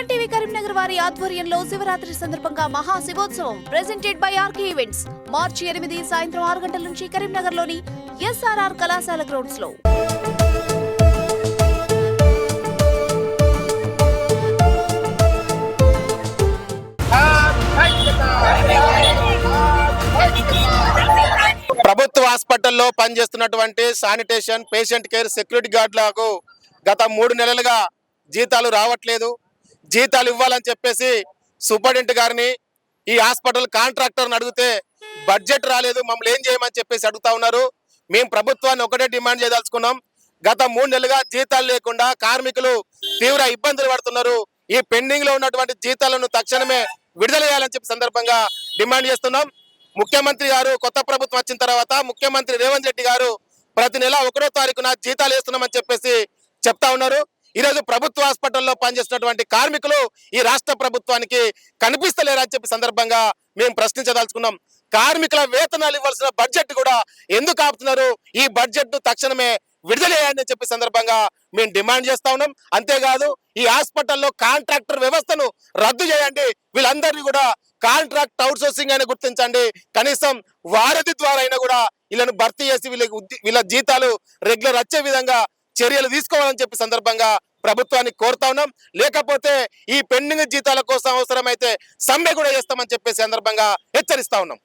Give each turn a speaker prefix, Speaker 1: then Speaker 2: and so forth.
Speaker 1: Suman TV Karimnagar వారి ఆధ్వర్యంలో శివరాత్రి సందర్భంగా Maha Shivotsavam presented by RK events March ఎనిమిది సాయంత్రం ఆరు గంటల నుంచి కరీంనగర్లోని ఎస్ఆర్ఆర్ కళాశాల గ్రౌండ్స్లో.
Speaker 2: ప్రభుత్వ హాస్పిటల్లో పనిచేస్తున్నటువంటి శానిటేషన్ పేషెంట్ కేర్ సెక్యూరిటీ గార్డులకు గత మూడు నెలలుగా జీతాలు రావట్లేదు. జీతాలు ఇవ్వాలని చెప్పేసి సూపరింటెండెంట్ గారిని ఈ హాస్పిటల్ కాంట్రాక్టర్ని అడిగితే బడ్జెట్ రాలేదు మమ్మల్ని ఏం చేయమని చెప్పేసి అడుగుతా ఉన్నారు. మేము ప్రభుత్వాన్ని ఒకటే డిమాండ్ చేయదలుచుకున్నాం. గత మూడు నెలలుగా జీతాలు లేకుండా కార్మికులు తీవ్ర ఇబ్బందులు పడుతున్నారు. ఈ పెండింగ్లో ఉన్నటువంటి జీతాలను తక్షణమే విడుదల చేయాలని చెప్పి సందర్భంగా డిమాండ్ చేస్తున్నాం. ముఖ్యమంత్రి గారు కొత్త ప్రభుత్వం వచ్చిన తర్వాత ముఖ్యమంత్రి రేవంత్ రెడ్డి గారు ప్రతి నెల ఒకటో తారీఖున జీతాలు వేస్తున్నామని చెప్పేసి చెప్తా ఉన్నారు. ఈరోజు ప్రభుత్వ హాస్పిటల్లో పనిచేస్తున్నటువంటి కార్మికులు ఈ రాష్ట్ర ప్రభుత్వానికి కనిపిస్తలేరని చెప్పి సందర్భంగా మేము ప్రశ్నించదలుచుకున్నాం. కార్మికుల వేతనాలు ఇవ్వాల్సిన బడ్జెట్ కూడా ఎందుకు ఆపుతున్నారు? ఈ బడ్జెట్ తక్షణమే విడుదలయ్యాయని చెప్పి సందర్భంగా మేము డిమాండ్ చేస్తా ఉన్నాం. అంతేకాదు ఈ హాస్పిటల్లో కాంట్రాక్టర్ వ్యవస్థను రద్దు చేయండి. వీళ్ళందరినీ కూడా కాంట్రాక్ట్ అవుట్సోర్సింగ్ అయినా గుర్తించండి. కనీసం వారధి ద్వారా అయినా కూడా వీళ్ళని భర్తీ చేసి వీళ్ళకి వీళ్ళ జీతాలు రెగ్యులర్ వచ్చే విధంగా చర్యలు తీసుకోవాలని చెప్పి సందర్భంగా ప్రభుత్వాన్ని కోరుతా ఉన్నాం. లేకపోతే ఈ పెండింగ్ జీతాల కోసం అవసరమైతే సమ్మె కూడా చేస్తామని చెప్పే సందర్భంగా హెచ్చరిస్తా ఉన్నాం.